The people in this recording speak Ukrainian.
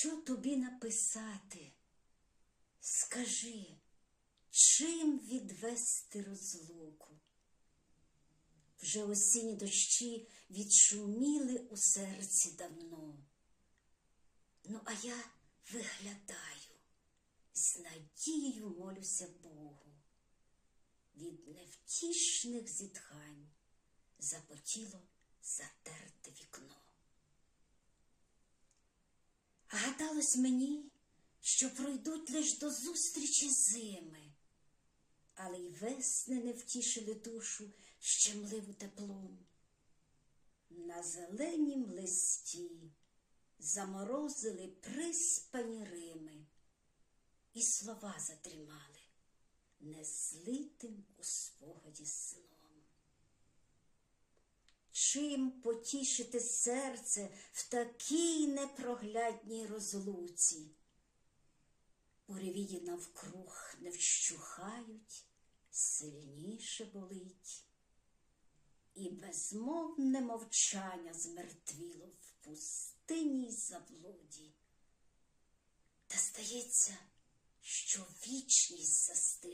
Що тобі написати? Скажи, чим відвести розлуку? Вже осінні дощі відшуміли у серці давно. Ну, а я виглядаю, з надією молюся Богу. Від невтішних зітхань запотіло затерте Гадалось мені, що пройдуть лиш до зустрічі зими, але й весни не втішили душу щемливу теплом. На зеленім листі заморозили приспані рими, і слова затримали незлитим у спогаді сном. Чим потішити серце в такій непроглядній розлуці? Буревії навкруг не вщухають, сильніше болить, і безмовне мовчання змертвіло в пустинній заблуді. Та здається, що вічність застигла